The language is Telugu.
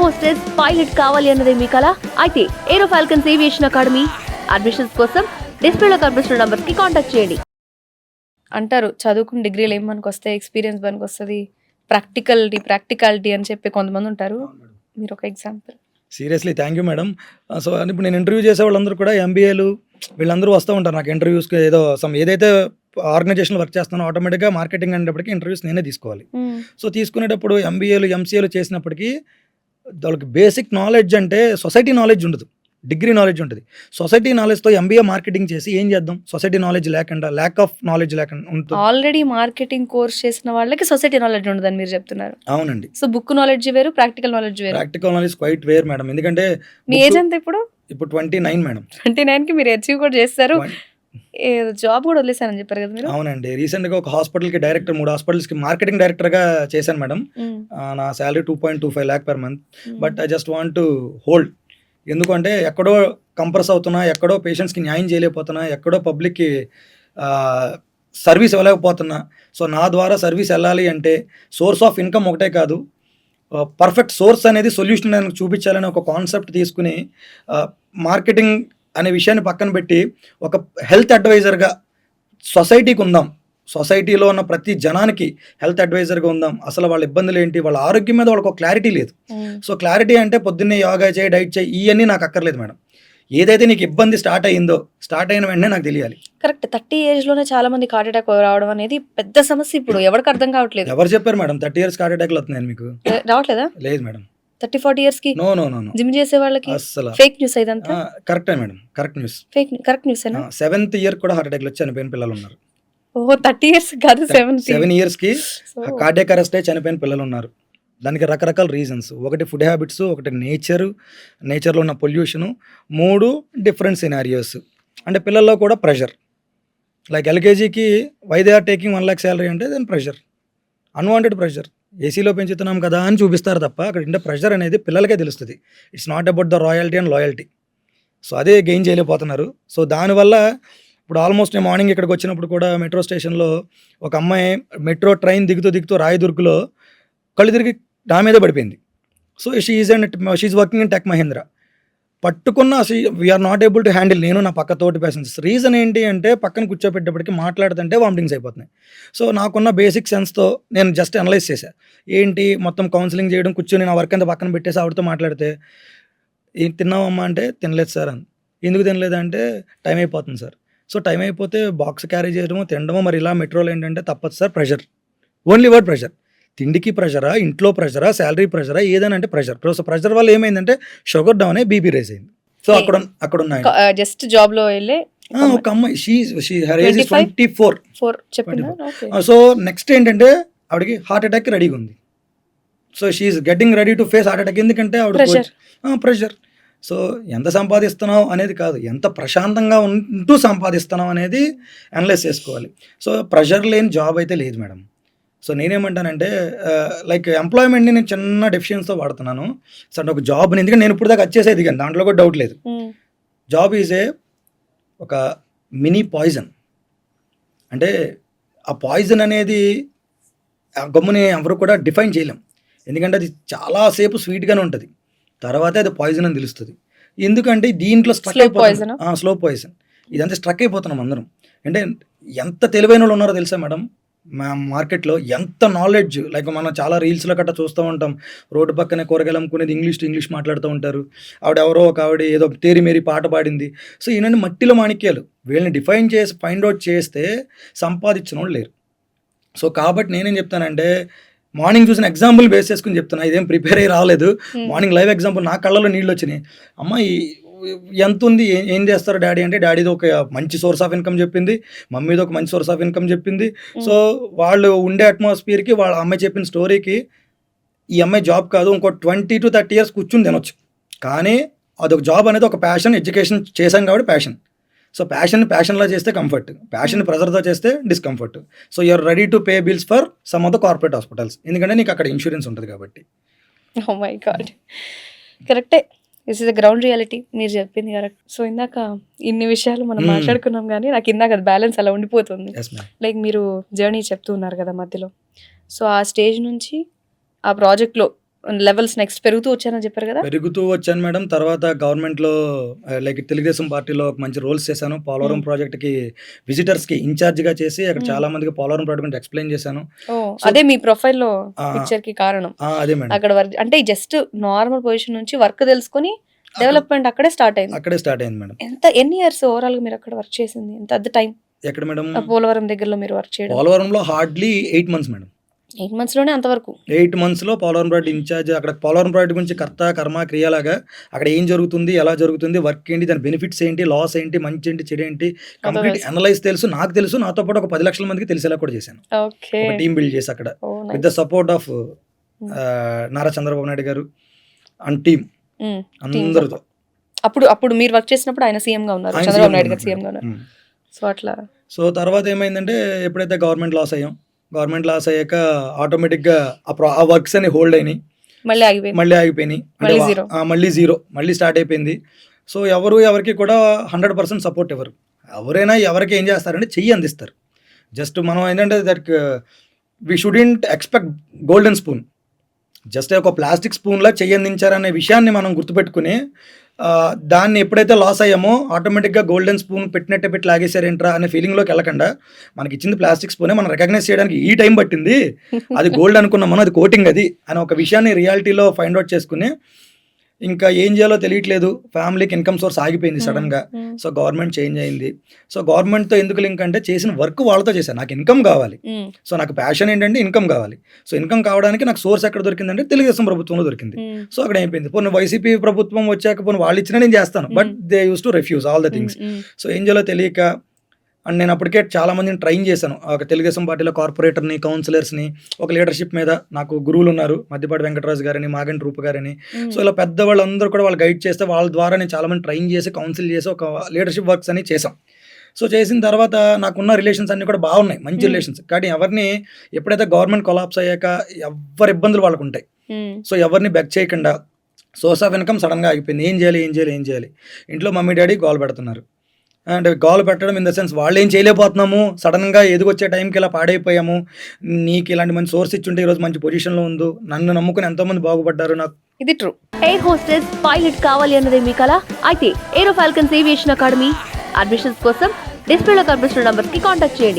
హోస్టెస్ పైలట్ కావాలి అన్నదే మీ కల. అయితే aero falcons aviation academy admissions కోసం డిస్ప్లేలో కనిపిస్తున్న నంబర్స్కి కాంటాక్ట్ చేయండి. అంటారు చదువుకుని డిగ్రీలు ఏం మనకు వస్తాయి ఎక్స్పీరియన్స్ మనకు వస్తుంది ప్రాక్టికల్టీ ప్రాక్టికాలిటీ అని చెప్పి కొంతమంది ఉంటారు. మీరు ఒక example. Seriously thank you madam. So ఇప్పుడు నేను ఇంటర్వ్యూ చేసే వాళ్ళందరూ కూడా ఎంబీఏలు వీళ్ళందరూ వస్తూ ఉంటారు నాకు ఇంటర్వ్యూస్కి ఏదో సమ్ ఏదైతే ఆర్గనైజేషన్ వర్క్ చేస్తానో ఆటోమేటిక్గా మార్కెటింగ్ అనేటప్పటికి ఇంటర్వ్యూస్ నేనే తీసుకోవాలి. సో తీసుకునేటప్పుడు ఎంబీఏలు ఎంసీఏలు చేసినప్పటికీ వాళ్ళకి బేసిక్ నాలెడ్జ్ అంటే సొసైటీ నాలెడ్జ్ ఉండదు. డిగ్రీ నాలెడ్జ్ ఉంటుంది. సొసైటీ నాలెడ్జ్తో ఎంబీఏ మార్కెటింగ్ చేసి ఏం చేద్దాం? సొసైటీ నాలెడ్జ్ లేకుండా ల్యాక్ ఆఫ్ నాలెడ్జ్ లేకుండా ఉంటుంది ఆల్రెడీ మార్కెటింగ్ కోర్స్ చేసిన వాళ్ళకి సొసైటీ నాలెడ్జ్ ఉండదని మీరు చెప్తున్నారు. అవునండి. సో బుక్ నాలెడ్జ్ వేరు ప్రాక్టికల్ నాలెడ్జ్ వేరు. ప్రాక్టికల్ నాలెడ్జ్ క్వైట్ వేర్ మేడం ఎందుకంటే మీ ఏజ్ ఎంత ఇప్పుడు? ఇప్పుడు ట్వంటీ నైన్ మేడం ట్వంటీ నైన్కి మీరు అచీవ్ కూడా చేస్తారు. జాబ్ కూడా వదిలేసారని చెప్పారు కదా మీరు? అవునండి. రీసెంట్గా ఒక హాస్పిటల్కి డైరెక్టర్ మూడు హాస్పిటల్స్కి మార్కెటింగ్ డైరెక్టర్గా చేశాను మేడం. నా salary two point two five lakh per month. But I just want to hold ఎందుకంటే ఎక్కడో కంప్రెస్ అవుతున్నా ఎక్కడో పేషెంట్స్కి న్యాయం చేయలేకపోతున్నా ఎక్కడో పబ్లిక్కి సర్వీస్ ఇవ్వలేకపోతున్నా. సో నా ద్వారా సర్వీస్ వెళ్ళాలి అంటే సోర్స్ ఆఫ్ ఇన్కమ్ ఒకటే కాదు. పర్ఫెక్ట్ సోర్స్ అనేది సొల్యూషన్ నేను చూపించాలని ఒక కాన్సెప్ట్ తీసుకుని మార్కెటింగ్ అనే విషయాన్ని పక్కన పెట్టి ఒక హెల్త్ అడ్వైజర్గా సొసైటీకి ఉందాం. సొసైటీలో ఉన్న ప్రతి జనానికి హెల్త్ అడ్వైజర్గా ఉందాం. అసలు వాళ్ళ ఇబ్బందులు ఏంటి? వాళ్ళ ఆరోగ్యం మీద వాళ్ళకి ఒక క్లారిటీ లేదు. సో క్లారిటీ అంటే పొద్దున్నే యోగా చేయి డైట్ చేయి ఇవన్నీ నాకు అక్కర్లేదు మేడం. ఏదైతే నీకు ఇబ్బంది స్టార్ట్ అయ్యిందో స్టార్ట్ అయిన వెంటనే నాకు తెలియాలి. కరెక్ట్. థర్టీ ఏజ్లోనే చాలా మంది హార్ట్ అటాక్ రావడం అనేది పెద్ద సమస్య ఇప్పుడు. ఎవరికి అర్థం కావట్లేదు. ఎవరు చెప్పారు మేడం? థర్టీ ఇయర్స్ హార్ట్ అటాక్లు వస్తున్నాయి మీకు? రావట్లేదా? లేదు మేడం. థర్టీ ఫార్టీ ఇయర్స్కి నో నో నో జిమ్ చేసే వాళ్ళకి అస్సలు. ఫేక్ న్యూస్ ఇదంతా? కరెక్టే madam. Correct news. Fake correct news seventh year కూడా హార్ట్ అటాక్లు వచ్చి చనిపోయిన పిల్లలు ఉన్నారు. ఓ థర్టీ ఇయర్స్ కాదు సెవెన్ సెవెన్ ఇయర్స్కి కార్డియక్ అరెస్ట్ అయి చనిపోయిన పిల్లలు ఉన్నారు. దానికి రకరకాల రీజన్స్. ఒకటి ఫుడ్ హ్యాబిట్స్ ఒకటి నేచర్ నేచర్లో ఉన్న పొల్యూషను మూడు డిఫరెంట్ సినారియోస్. అంటే పిల్లల్లో కూడా pressure. Like ఎల్కేజీకి why they are taking one lakh salary అంటే దెన్ ప్రెషర్. Unwanted pressure. ఏసీలో పెంచుతున్నాం కదా అని చూపిస్తారు తప్ప అక్కడ ఉండే ప్రెషర్ అనేది పిల్లలకే తెలుస్తుంది. It's not about the royalty and loyalty so అదే గెయిన్ చేయలేకపోతున్నారు. సో దానివల్ల ఇప్పుడు ఆల్మోస్ట్ నేను మార్నింగ్ ఇక్కడికి వచ్చినప్పుడు కూడా మెట్రో స్టేషన్లో ఒక అమ్మాయి మెట్రో ట్రైన్ దిగుతూ దిగుతూ రాయదుర్గ్లో కళ్ళు తిరిగి నా మీద పడిపోయింది. So she is and she working in tech Mahindra పట్టుకున్న we are not able to handle నేను నా పక్క తోటి ప్యాసెంజర్స్ రీజన్ ఏంటి అంటే పక్కన కూర్చోపెట్టేప్పటికి మాట్లాడుతుంటే వామిటింగ్స్ అయిపోతున్నాయి. సో నాకున్న బేసిక్ సెన్స్తో నేను జస్ట్ అనలైజ్ చేశాను ఏంటి మొత్తం కౌన్సిలింగ్ చేయడం కూర్చొని నా వర్క్ అంతా పక్కన పెట్టేసి ఆవిడతో మాట్లాడితే ఏం తిన్నావమ్మా? అంటే తినలేదు సార్ అని. ఎందుకు తినలేదంటే టైం అయిపోతుంది సార్. సో టైం అయిపోతే బాక్స్ క్యారీ చేయడము తినడము మరి ఇలా మెట్రోలో ఏంటంటే తప్పదు sir pressure only word pressure తిండికి ప్రెషరా ఇంట్లో ప్రెషరా శాలరీ ప్రెషరా ఏదైనా అంటే ప్రెషర్. సో ప్రెషర్ వల్ల ఏమైందంటే షుగర్ డౌన్ అయ్యి బీపీ రేస్ అయింది. సో అక్కడ అక్కడ ఉన్నాయి జస్ట్ జాబ్లో వెళ్ళే ఒక అమ్మాయి. She she her age 25? Twenty four four so next ఏంటంటే ఆవిడకి హార్ట్ అటాక్ రెడీగా ఉంది. So she's getting ready to face heart attack ఎందుకంటే ఆవిడ. ప్రెషర్ సో ఎంత సంపాదిస్తున్నావు అనేది కాదు. ఎంత ప్రశాంతంగా ఉంటూ సంపాదిస్తున్నావు అనేది అనలైజ్ చేసుకోవాలి. సో ప్రెషర్ లేని జాబ్ అయితే లేదు మేడం. సో నేనేమంటానంటే లైక్ ఎంప్లాయ్మెంట్ని నేను చిన్న డెఫిషియన్స్తో వాడుతున్నాను. సో అంటే ఒక జాబ్ని ఎందుకంటే నేను ఇప్పుడు దాకా వచ్చేసేది కానీ దాంట్లో కూడా డౌట్ లేదు. జాబ్ ఈజ్ ఏ ఒక మినీ పాయిజన్ అంటే ఆ పాయిజన్ అనేది ఆ గమ్ముని ఎవరు కూడా డిఫైన్ చేయలేం. ఎందుకంటే అది చాలాసేపు స్వీట్గానే ఉంటుంది. తర్వాత అది పాయిజన్ అని తెలుస్తుంది. ఎందుకంటే దీంట్లో స్ట్రక్ అయిపోతున్నాం. స్లో పాయిజన్ ఇదంతా స్ట్రక్ అయిపోతున్నాం అందరం. అంటే ఎంత తెలివైన వాళ్ళు ఉన్నారో తెలుసా మేడం? మా మార్కెట్లో ఎంత నాలెడ్జ్ లైక్ మనం చాలా రీల్స్లో గట్రా చూస్తూ ఉంటాం. రోడ్డు పక్కనే కూరగాయలు అమ్ముకునేది ఇంగ్లీష్ టు ఇంగ్లీష్ మాట్లాడుతూ ఉంటారు. ఆవిడ ఎవరో ఒక ఆవిడ ఏదో తేరి మేరీ పాట పాడింది. సో ఈయనండి మట్టిలో మాణిక్యాలు. వీళ్ళని డిఫైన్ చేసి ఫైండ్ అవుట్ చేస్తే సంపాదించిన వాళ్ళు లేరు. సో కాబట్టి నేనేం చెప్తానంటే మార్నింగ్ చూసిన ఎగ్జాంపుల్ బేస్ చేసుకుని చెప్తున్నా. ఇదేం ప్రిపేర్ అయ్యి రాలేదు. మార్నింగ్ లైవ్ ఎగ్జాంపుల్ నా కళ్ళలో నీళ్ళు వచ్చినాయి. అమ్మ ఈ- ఎంత ఉంది ఏ- చేస్తారు డాడీ అంటే డాడీది ఒక మంచి సోర్స్ ఆఫ్ ఇన్కమ్ చెప్పింది మమ్మీది ఒక మంచి సోర్స్ ఆఫ్ ఇన్కమ్ చెప్పింది. సో వాళ్ళు ఉండే అట్మాస్ఫియర్కి వాళ్ళ అమ్మాయి చెప్పిన స్టోరీకి ఈ అమ్మాయి జాబ్ కాదు ఇంకో ట్వంటీ టు థర్టీ ఇయర్స్ కూర్చుని తినొచ్చు. కానీ అదొక జాబ్ అనేది ఒక ప్యాషన్ ఎడ్యుకేషన్ చేశాం కాబట్టి ప్యాషన్. సో ప్యాషన్ ప్యాషన్లో చేస్తే కంఫర్ట్. ప్యాషన్ ప్రెజర్తో చేస్తే discomfort. So you're ready to pay bills for some of the corporate hospitals. ఎందుకంటే నీకు అక్కడ ఇన్సూరెన్స్ ఉంటుంది కాబట్టి. Oh my god. కరెక్టే. This is the ground reality మీరు చెప్పింది కరెక్ట్ సో ఇందాక ఇన్ని విషయాలు మనం Hmm. మాట్లాడుకున్నాం కానీ నాకు ఇందాక అది బ్యాలెన్స్ అలా ఉండిపోతుంది. లైక్ మీరు జర్నీ చెప్తూ ఉన్నారు కదా మధ్యలో. సో ఆ స్టేజ్ నుంచి ఆ ప్రాజెక్ట్లో లెవెల్స్ నెక్స్ట్ పెరుగుతూ వచ్చారని చెప్పారు కదా? పెరుగుతూ వచ్చాను మేడం. తర్వాత గవర్నమెంట్లో లైక్ తెలుగుదేశం పార్టీలో ఒక మంచి రోల్స్ చేశాను. పోలవరం Hmm. ప్రాజెక్ట్కి విజిటర్స్కి ఇన్ఛార్జ్గా చేసి అక్కడ. చాలా మందికి పోలవరం ప్రాజెక్ట్ ఎక్స్ప్లెయిన్ చేశాను. అదే మీ ప్రొఫైల్లో ఆ, పిక్చర్కి కారణం. అదే మేడం. అక్కడ వర్క్ అంటే జస్ట్ నార్మల్ పొజిషన్ నుంచి వర్క్ తెలుసుకొని డెవలప్మెంట్ అక్కడే స్టార్ట్ అయింది. అక్కడే స్టార్ట్ అయింది మేడం. ఎంత ఎన్ని ఇయర్స్ ఓవరాల్గా మీరు అక్కడ వర్క్ చేసింది? ఎంత అద్ద టైం ఎక్కడ మేడం? పోలవరం దగ్గరలో మీరు వర్క్ చేయడం. పోలవరంలో hardly eight months madam. Eight మంత్స్లోనే అంతవరకు ఎయిట్ మంత్స్లో పోలవరం ప్రాజెక్ట్ ఇన్ఛార్జ్ అక్కడ పోలవరం ప్రాజెక్ట్ గురించి కర్త కర్మ క్రియలాగా అక్కడ ఏం జరుగుతుంది ఎలా జరుగుతుంది వర్క్ ఏంటి దాని బెనిఫిట్స్ ఏంటి లాస్ ఏంటి మంచి ఏంటి చెడు ఏంటి కంప్లీట్. అనలైజ్ తెలుసు. నాకు తెలుసు. నాతో పాటు ఒక పది లక్షల మందికి తెలిసేలా కూడా చేశాను. ఓకే ఒక టీం బిల్డ్ చేసి అక్కడ. With the support of Nara Chandrababu Naidu garu and team అందరితో. అప్పుడు అప్పుడు మీరు వర్క్ చేసినప్పుడు ఆయన సీఎం గా ఉన్నారు. చంద్రబాబు నాయుడు గారు. సీఎం గా ఉన్నారు. సో అట్లా. సో తర్వాత ఏమైందంటే ఎప్పుడైతే గవర్నమెంట్ లాస్ అయ్యాం గవర్నమెంట్ లాస్ అయ్యాక ఆటోమేటిక్గా ఆ ప్రా- ఆ వర్క్స్ అని హోల్డ్ అయినాయి. మళ్ళీ ఆగిపోయింది మళ్ళీ ఆగిపోయినాయి. మళ్ళీ. ఆ, మళ్ళీ జీరో. మళ్ళీ స్టార్ట్ అయిపోయింది. సో ఎవరు ఎవరికి కూడా హండ్రెడ్ పర్సెంట్ సపోర్ట్ ఇవ్వరు ఎవరైనా ఎవరికి ఏం చేస్తారంటే చెయ్యి అందిస్తారు. జస్ట్ మనం ఏంటంటే that we shouldn't expect golden spoon just ఒక ప్లాస్టిక్ స్పూన్లా చెయ్యందించారనే విషయాన్ని మనం గుర్తుపెట్టుకుని దాన్ని ఎప్పుడైతే లాస్ అయ్యామో ఆటోమేటిక్గా గోల్డెన్ స్పూన్ పెట్టినట్టే పెట్టి లాగేశారేంట్రా అనే ఫీలింగ్లోకి వెళ్ళకుండా మనకి ఇచ్చింది ప్లాస్టిక్ స్పూనే మనం రికగ్నైజ్ చేయడానికి ఈ టైం పట్టింది. అది గోల్డ్ అనుకున్నాం మనం అది కోటింగ్ అది అనే ఒక విషయాన్ని రియాలిటీలో ఫైండ్ అవుట్ చేసుకుని ఇంకా ఏం చేయాలో తెలియట్లేదు. ఫ్యామిలీకి ఇన్కమ్ సోర్స్ ఆగిపోయింది సడన్గా ఉమ్, సో గవర్నమెంట్ చేంజ్ అయింది. సో గవర్నమెంట్తో ఎందుకు లింక్ అంటే చేసిన వర్క్ వాళ్ళతో చేశాను. నాకు ఇన్కమ్ కావాలి. సో నాకు ప్యాషన్ ఏంటంటే ఇన్కమ్ కావాలి. సో ఇన్కమ్ కావడానికి నాకు సోర్స్ ఎక్కడ దొరికిందంటే తెలుగుదేశం ప్రభుత్వంలో దొరికింది. సో అక్కడ అయిపోయింది. పోనీ వైసీపీ ప్రభుత్వం వచ్చాక పోనీ వాళ్ళు ఇచ్చినా నేను చేస్తాను. But they use to refuse all the things. So ఏం చేయాలో తెలియక అండ్ నేను అప్పటికే చాలా మందిని ట్రైన్ చేశాను. ఒక తెలుగుదేశం పార్టీలో కార్పొరేటర్ని కౌన్సిలర్స్ని ఒక లీడర్షిప్ మీద నాకు గురువులు ఉన్నారు. మధ్యపాటి వెంకటరాజు గారని మాగంటి రూప గారని. సో ఇలా పెద్ద వాళ్ళందరూ కూడా వాళ్ళు గైడ్ చేస్తే వాళ్ళ ద్వారా నేను చాలా మంది ట్రైన్ చేసి కౌన్సిల్ చేసి ఒక లీడర్షిప్ వర్క్స్ అని చేసాం సో చేసిన తర్వాత నాకున్న రిలేషన్స్ అన్ని కూడా బాగున్నాయి. మంచి. రిలేషన్స్ కానీ ఎవరిని ఎప్పుడైతే గవర్నమెంట్ కొలాప్స్ అయ్యాక ఎవరి ఇబ్బందులు వాళ్ళకు ఉంటాయి. సో ఎవరిని బెక్ చేయకుండా సోర్స్ ఆఫ్ ఇన్కమ్ సడన్గా ఆగిపోయింది. ఏం చేయాలి? ఏం చేయాలి? ఏం చేయాలి? ఇంట్లో మమ్మీ డాడీ గోల్ పెడుతున్నారు. అంటే గోల్ పెట్టడం ఇన్ ద సెన్స్ వాళ్ళు ఏం చేయలేకపోతున్నాము సడన్గా ఎదిగొచ్చే టైంకి ఇలా పాడైపోయాము. నీకు ఇలాంటి మంచి సోర్స్ ఇచ్చుంటే ఈరోజు మంచి పొజిషన్లో ఉందో నన్ను నమ్ముకుని ఎంతోమంది బాగుపడ్డారు నాకు. ఇది ట్రూ ఎయిర్ హోస్టెస్ పైలట్ కావాలి అన్నదే మీ కల. అయితే aero falcons aviation academy admissions కోసం డిస్ప్లేలో కనిపిస్తున్న నంబర్కి కాంటాక్ట్ చేయండి.